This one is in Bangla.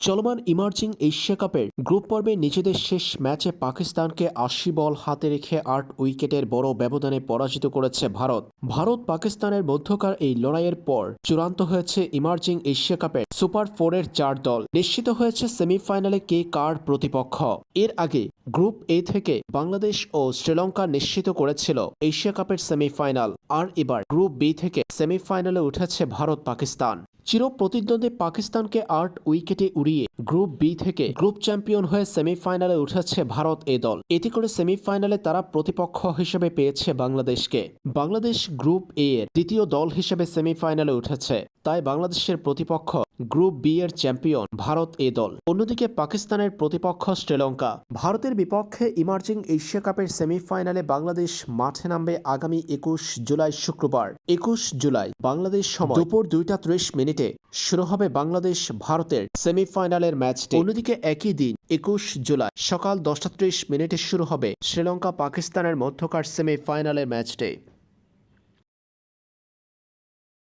চলমান ইমার্জিং এশিয়া কাপের গ্রুপ পর্বে নিজেদের শেষ ম্যাচে পাকিস্তানকে আশি বল হাতে রেখে আট উইকেটের বড় ব্যবধানে পরাজিত করেছে ভারত। ভারত পাকিস্তানের মধ্যকার এই লড়াইয়ের পর চূড়ান্ত হয়েছে ইমার্জিং এশিয়া কাপের সুপার ফোরের চার দল। নিশ্চিত হয়েছে সেমিফাইনালে কে কার প্রতিপক্ষ। এর আগে গ্রুপ এ থেকে বাংলাদেশ ও শ্রীলঙ্কা নিশ্চিত করেছিল এশিয়া কাপের সেমিফাইনাল। আর এবার গ্রুপ বি থেকে সেমিফাইনালে উঠেছে ভারত পাকিস্তান চির প্রতিদ্বন্দ্বী পাকিস্তানকে আট উইকেটে উড়িয়ে গ্রুপ বি থেকে গ্রুপ চ্যাম্পিয়ন হয়ে সেমিফাইনালে উঠেছে ভারত এ দল। এতে করে সেমিফাইনালে তারা প্রতিপক্ষ হিসেবে পেয়েছে বাংলাদেশকে। বাংলাদেশ গ্রুপ এ এর দ্বিতীয় দল হিসেবে সেমিফাইনালে উঠেছে। তাই বাংলাদেশের প্রতিপক্ষ গ্রুপ বি এর চ্যাম্পিয়ন ভারত এ দল। অন্যদিকে পাকিস্তানের প্রতিপক্ষ শ্রীলঙ্কা। ভারতের বিপক্ষে ইমার্জিং এশিয়া কাপের সেমিফাইনালে বাংলাদেশ মাঠে নামবে আগামী একুশ জুলাই শুক্রবার। একুশ জুলাই বাংলাদেশ সময় দুপুর দুইটা ত্রিশ মিনিটে শুরু হবে বাংলাদেশ ভারতের সেমিফাইনালের ম্যাচটি। অন্যদিকে একই দিন একুশ জুলাই সকাল দশটা ত্রিশ মিনিটে শুরু হবে শ্রীলঙ্কা পাকিস্তানের মধ্যকার সেমিফাইনালের ম্যাচটি।